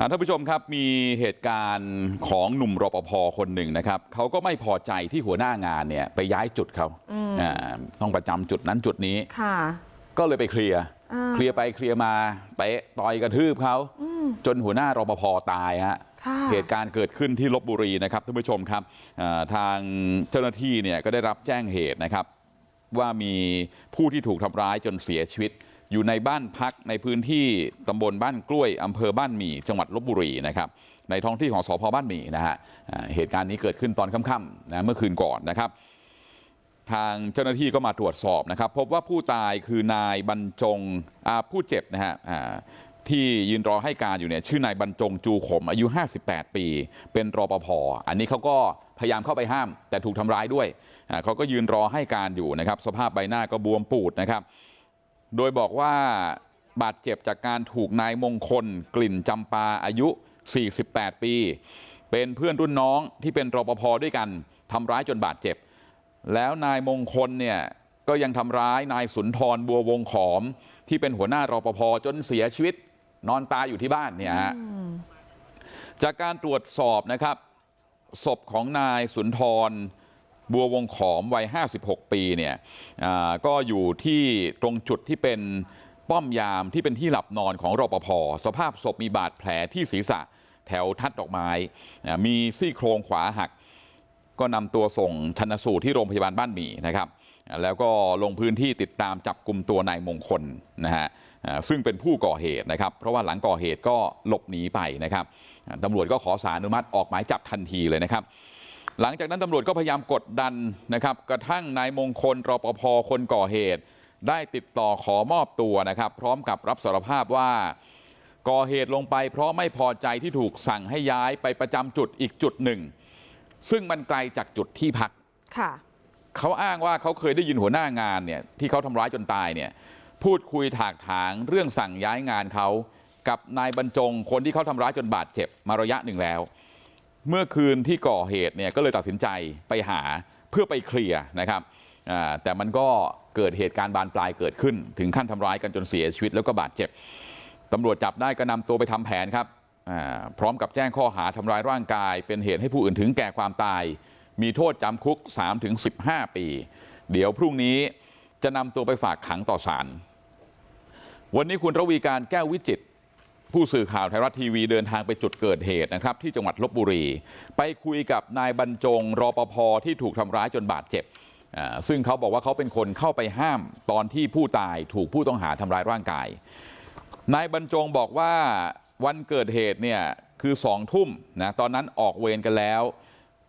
อ่าท่านผู้ชมครับมีเหตุการณ์ของหนุ่มรปภคนหนึ่งนะครับเขาก็ไม่พอใจที่หัวหน้างานเนี่ยไปย้ายจุดเขาอ่าต้องประจำจุดนั้นจุดนี้ค่ะก็เลยไปเคลียร์อ่าเคลียร์ไปเคลียร์มาเตะต่อยกระทืบเขาจนหัวหน้ารปภตายฮะค่ะเหตุการณ์เกิดขึ้นที่ลบบุรีนะครับท่านผู้ชมครับอ่าทางเจ้าหน้าที่เนี่ยก็ได้รับแจ้งเหตุนะครับว่ามีผู้ที่ถูกทำร้ายจนเสียชีวิต อยู่ในบ้านพักในพื้นที่ตำบลบ้านกล้วยอำเภอบ้านหมี่จังหวัดลบบุรีนะครับในท้องที่ของสพบ้านหมี่นะฮะเหตุการณ์นี้เกิดขึ้นตอนค่ำๆนะเมื่อคืนก่อนนะครับทางเจ้าหน้าที่ก็มาตรวจสอบนะครับพบว่าผู้ตายคือนายบรรจงผู้เจ็บนะฮะที่ยืนรอให้การอยู่เนี่ยชื่อนายบรรจงจูขมอายุ58ปีเป็นรอปภอันนี้เขาก็พยายามเข้าไปห้ามแต่ถูกทำร้ายด้วยเขาก็ยืนรอให้การอยู่นะครับสภาพใบหน้าก็บวมปูดนะครับ โดยบอกว่าบาดเจ็บจากการถูกนายมงคลกลิ่นจำปาอายุ48ปีเป็นเพื่อนรุ่นน้องที่เป็นรปภด้วยกันทำร้ายจนบาดเจ็บแล้วนายมงคลเนี่ยก็ยังทำร้ายนายสุนทรบัววงขอมที่เป็นหัวหน้ารปภจนเสียชีวิตนอนตายอยู่ที่บ้านเนี่ยฮะจากการตรวจสอบนะครับศพของนายสุนทร บัววงขอมวัย56ปีเนี่ยก็อยู่ที่ตรงจุดที่เป็นป้อมยามที่เป็นที่หลับนอนของรอปภสภาพศพมีบาดแผลที่ศีรษะแถวทัดดอกไม้มีซี่โครงขวาหักก็นำตัวส่งชันสูตรที่โรงพยาบาลบ้านหมี่นะครับแล้วก็ลงพื้นที่ติดตามจับกลุ่มตัวนายมงคลนะฮะซึ่งเป็นผู้ก่อเหตุนะครับเพราะว่าหลังก่อเหตุก็หลบหนีไปนะครับตำรวจก็ขอสารอนุมัติออกหมายจับทันทีเลยนะครับ หลังจากนั้นตำรวจก็พยายามกดดันนะครับกระทั่งนายมงคลรปภคนก่อเหตุได้ติดต่อขอมอบตัวนะครับพร้อมกับรับสารภาพว่าก่อเหตุลงไปเพราะไม่พอใจที่ถูกสั่งให้ย้ายไปประจำจุดอีกจุดหนึ่งซึ่งมันไกลจากจุดที่พักค่ะเขาอ้างว่าเขาเคยได้ยินหัวหน้างานเนี่ยที่เขาทำร้ายจนตายเนี่ยพูดคุยถากถางเรื่องสั่งย้ายงานเขากับนายบรรจงคนที่เขาทำร้ายจนบาดเจ็บมาระยะหนึ่งแล้ว เมื่อคืนที่ก่อเหตุเนี่ยก็เลยตัดสินใจไปหาเพื่อไปเคลียร์นะครับแต่มันก็เกิดเหตุการณ์บานปลายเกิดขึ้นถึงขั้นทำร้ายกันจนเสียชีวิตแล้วก็บาดเจ็บตำรวจจับได้ก็นำตัวไปทำแผนครับพร้อมกับแจ้งข้อหาทำร้ายร่างกายเป็นเหตุให้ผู้อื่นถึงแก่ความตายมีโทษจำคุก3-15ปีเดี๋ยวพรุ่งนี้จะนำตัวไปฝากขังต่อศาลวันนี้คุณระวีการแก้ววิจิต ผู้สื่อข่าวไทยรัฐทีวีเดินทางไปจุดเกิดเหตุนะครับที่จังหวัดลบบุรีไปคุยกับนายบรรจงรอปภที่ถูกทำร้ายจนบาดเจ็บอ่าซึ่งเขาบอกว่าเขาเป็นคนเข้าไปห้ามตอนที่ผู้ตายถูกผู้ต้องหาทำร้ายร่างกายนายบรรจงบอกว่าวันเกิดเหตุเนี่ยคือสองทุ่มนะตอนนั้นออกเวรกันแล้ว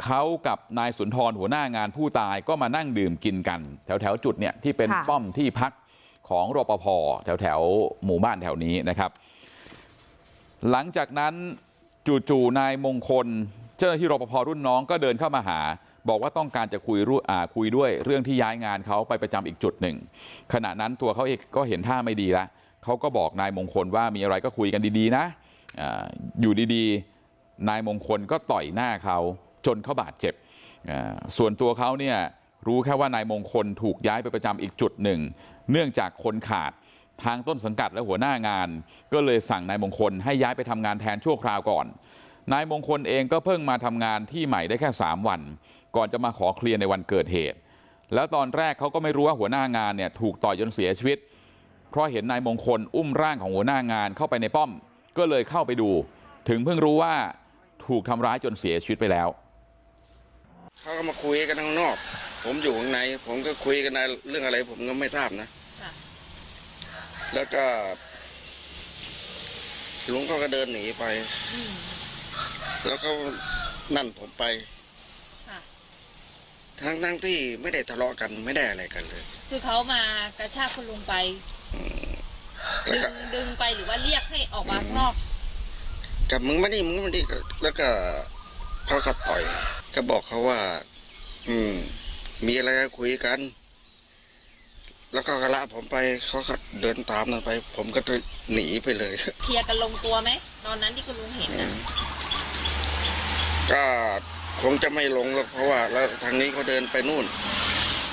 เขากับนายสุนทรหัวหน้างานผู้ตายก็มานั่งดื่มกินกัน แถวแถวๆจุดเนี่ยที่เป็นค่ะป้อมที่พักของรปภแถวแถวๆหมู่บ้านแถวนี้นะครับ หลังจากนั้นจู่ๆนายมงคลเจ้าหน้าที่รปภรุ่นน้องก็เดินเข้ามาหาบอกว่าต้องการจะคุยรู้คุยด้วยเรื่องที่ย้ายงานเขาไปประจำอีกจุดหนึ่งขณะนั้นตัวเขาเองก็เห็นท่าไม่ดีแล้วเขาก็บอกนายมงคลว่ามีอะไรก็คุยกันดีๆนะอยู่ดีๆนายมงคลก็ต่อยหน้าเขาจนเขาบาดเจ็บส่วนตัวเขาเนี่ยรู้แค่ว่านายมงคลถูกย้ายไปประจำอีกจุดหนึ่งเนื่องจากคนขาด ต้นสังกัดและหัวหน้างานก็เลยสั่งนายมงคลให้ย้ายไปทำงานแทนชั่วคราวก่อนนายมงคลเองก็เพิ่งมาทำงานที่ใหม่ได้แค่3วันก่อนจะมาขอเคลียร์ในวันเกิดเหตุแล้วตอนแรกเขาก็ไม่รู้ว่าหัวหน้างานเนี่ยถูกต่อยจนเสียชีวิตเพราะเห็นนายมงคลอุ้มร่างของหัวหน้างานเข้าไปในป้อมก็เลยเข้าไปดูถึงเพิ่งรู้ว่าถูกทำร้ายจนเสียชีวิตไปแล้วเขาก็มาคุยกันข้างนอกผมอยู่ข้างในผมก็คุยกันในเรื่องอะไรผมก็ไม่ทราบนะ แล้วก็ลุงเขาก็เดินหนีไปอืมแล้วก็นั่นผมไปค่ะทั้งทั้งที่ไม่ได้ทะเลาะกันไม่ได้อะไรกันเลย คือเขามากระชากคุณลุงไปแล้วดึก็งดึงไปหรือว่าเรียกให้ออกมาข้างนอกกับมึงไม่ได้มึงไม่ได้แล้วก็เขาก็ต่อย ก็บอกเขาว่า อืม มีอะไรก็คุยกัน แล้วก็กระละผมไปเขาก็เดินตามนั่นไป ผมก็เลยหนีไปเลย เคลียร์กันลงตัวไหมตอนนั้นที่คุณลุงเห็นน่ะก็คงจะไม่ลงหรอกเพราะว่า แล้วทางนี้เขาเดินไปนู่น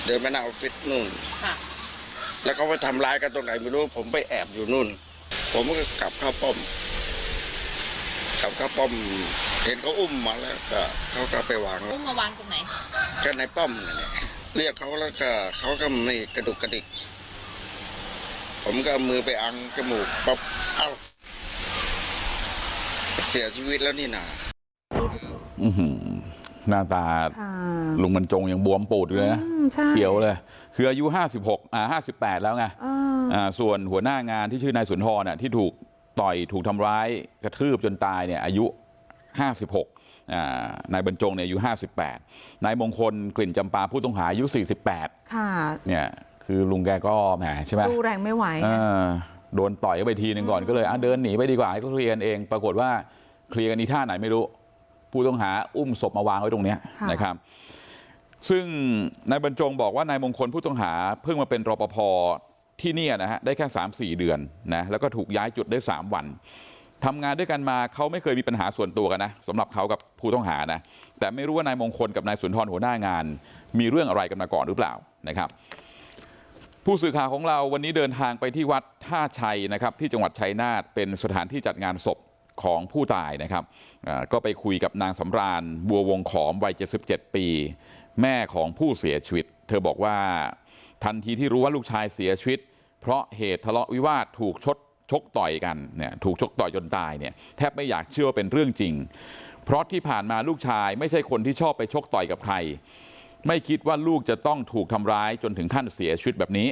เดินไปหน้าออฟฟิศนู่นค่ะแล้วเขาไปทำร้ายกันตรงไหนไม่รู้ ผมไปแอบอยู่นู่น ผมก็กลับเข้าป้อมจับเขาป้อม เห็นเขาอุ้มมาแล้วก็เขาก็ไปวางแล้วอุ้มมาวางตรงไหนก็ในป้อมนั่นแหละ เรียกเขาแล้วก็เขาก็ไม่กระดุกกระดิก ผมก็เอามือไปอังจมูกป๊อบเอ้าเสียชีวิตแล้วนี่นาอื้อหือหน้าตาค่ะลุงบรรจงยังบวมปูดอยู่เลยนะ อืมใช่เขียวเลย คืออายุ 56อ่า58 แล้วไงอ่าอ่าส่วนหัวหน้างานที่ชื่อนายสุนทรน่ะที่ถูกต่อยถูกทำร้ายกระทืบจนตายเนี่ยอายุ 56อ่า นายบรรจงเนี่ยอายุ58นายมงคลกลิ่นจำปาผู้ต้องหาอายุ48ค่ะเนี่ยคือลุงแกก็แหมใช่ไหมสู้แรงไม่ไหวเออโดนต่อยเข้าไปทีหนึ่งก่อนก็เลยอะเดินหนีไปดีกว่าให้เขาเคลียร์กันเองปรากฏว่าเคลียร์กันอีท่าไหนไม่รู้ผู้ต้องหาอุ้มศพมาวางไว้ตรงเนี้ยค่ะนะครับซึ่งนายบรรจงบอกว่านายมงคลผู้ต้องหาเพิ่งมาเป็นรปภที่เนี่ยนะฮะได้แค่สามสี่เดือนนะแล้วก็ถูกย้ายจุดได้สามวัน ทำงานด้วยกันมาเขาไม่เคยมีปัญหาส่วนตัวกันนะสำหรับเขากับผู้ต้องหานะแต่ไม่รู้ว่านายมงคลกับนายสุนทรหัวหน้างานมีเรื่องอะไรกันมาก่อนหรือเปล่านะครับผู้สื่อข่าวของเราวันนี้เดินทางไปที่วัดท่าชัยนะครับที่จังหวัดชัยนาทเป็นสถานที่จัดงานศพของผู้ตายนะครับก็ไปคุยกับนางสำราญบัววงขอมวัย77ปีแม่ของผู้เสียชีวิต เธอบอกว่าทันทีที่รู้ว่าลูกชายเสียชีวิต เพราะเหตุทะเลาะวิวาทถูกชด กต่อยกันเนี่ยถูกชกต่อยจนตายเนี่ยแทบไม่อยากเชื่อว่าเป็นเรื่องจริงเพราะที่ผ่านมาลูกชายไม่ใช่คนที่ชอบไปชกต่อยกับใครไม่คิดว่าลูกจะต้องถูกทำร้ายจนถึงขั้นเสียชีวิตแบบนี้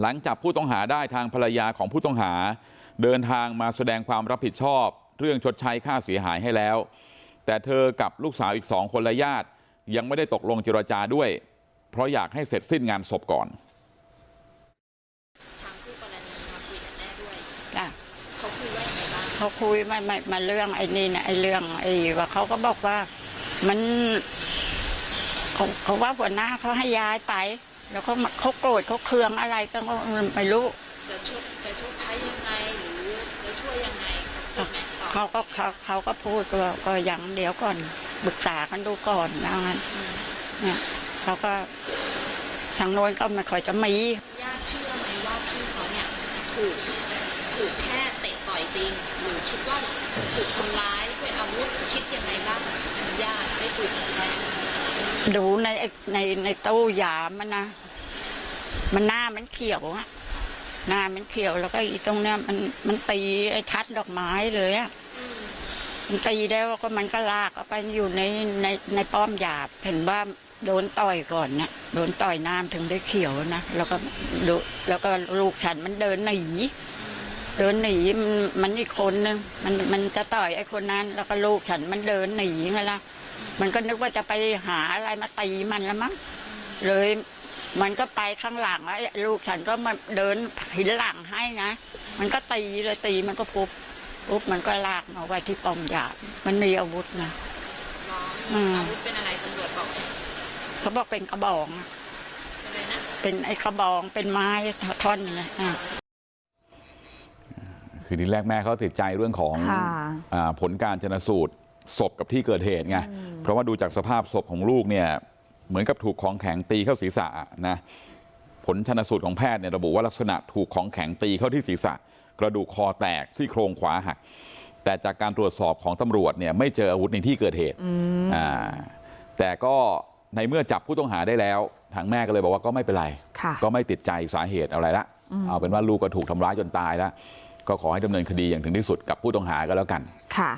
หลังจับผู้ต้องหาได้ทางภรรยาของผู้ต้องหาเดินทางมาแสดงความรับผิดชอบเรื่องชดใช้ค่าเสียหายให้แล้วแต่เธอกับลูกสาวอีกสองคนและญาติยังไม่ได้ตกลงเจรจาด้วยเพราะอยากให้เสร็จสิ้นงานศพก่อน ทางคู่กรณีมาคุยกับแม่ด้วย จ้ะ เขาคุยว่ายังไงบ้าง เขาคุยมามามาเรื่องไอ้นี่นะไอ้เรื่องไอ้ว่าเขาก็บอกว่ามันเขาเขาว่าหัวหน้าเขาให้ย้ายไป แล้วเขามาเขาโกรธเขาเคืองอะไรก็ไม่รู้ จะชดจะชดใช้ยังไงหรือจะช่วยยังไงเขาพูดไหมตอบเขาก็เขาเขาก็พูดว่าก็ยังเดี๋ยวก่อนปรึกษากันดูก่อนนะงั้นอืมเนี่ยเขาก็ทางโน้นก็ไม่ค่อยจะมีญาติเชื่อไหมว่าพี่เขาเนี่ยถูกถูกแค่เตะต่อย จริง หรือคิดว่าถูกทำร้ายด้วยอาวุธคิดยังไงบ้างทางญาติได้คุยกันไหมดูในไอ้ในในตู้ยามันนะ มันหน้ามันเขียวอะหน้ามันเขียวแล้วก็อีตรงเนี้ยมันมันตีไอ้ทัดดอกไม้เลยอะอืมมันตีแล้วก็มันก็ลากเอาไปอยู่ในในในป้อมหยาบเห็นว่าโดนต่อยก่อนนะโดนต่อยน้ำถึงได้เขียวนะแล้วก็ดูแล้วก็ลูกฉันมันเดินหนี เดินหนีมันมันอีกคนนึงมันมันจะต่อยไอ้คนนั้น แล้วก็ลูกฉันมันเดินหนีไงล่ะมันก็นึกว่าจะไปหาอะไรมาตีมันละมั้งเลย มันก็ไปข้างหลังไอ้ลูกฉันก็มาเดินหินหลังให้นะมันก็ตีเลยตีมันก็ปุ๊บปุ๊บมันก็ลากมาไว้ที่ป้อมยามมันมีอาวุธนะน้องอืมีมอาวุธเป็นอะไรตำรวจบอกไหมเขาบอกเป็นกระบองอะเป็นอะไรนะเป็นไอ้กระบองเป็นไม้ท่อนหนึงนะอะ คือทีแรกแม่เขาติดใจเรื่องของค่ะอาผลการชนสูตรศพกับที่เกิดเหตุไงเพราะว่าดูจากสภาพศพของลูกเนี่ยเหมือนกับถูกของแข็งตีเข้าศีรษะนะผลชนสูตรของแพทย์เนี่ยระบุว่าลักษณะถูกของแข็งตีเข้าที่ศีรษะ กระดูกคอแตกซี่โครงขวาหัก แต่จากการตรวจสอบของตำรวจเนี่ยไม่เจออาวุธในที่เกิดเหตุอ่าแต่ก็ในเมื่อจับผู้ต้องหาได้แล้วทางแม่ก็เลยบอกว่าก็ไม่เป็นไรค่ะก็ไม่ติดใจสาเหตุอะไรละเอาเป็นว่าลูกก็ถูกทำร้ายจนตายแล้ว ก็ขอให้ดำเนินคดีอย่างถึงที่สุดกับผู้ต้องหาก็แล้วกันค่ะ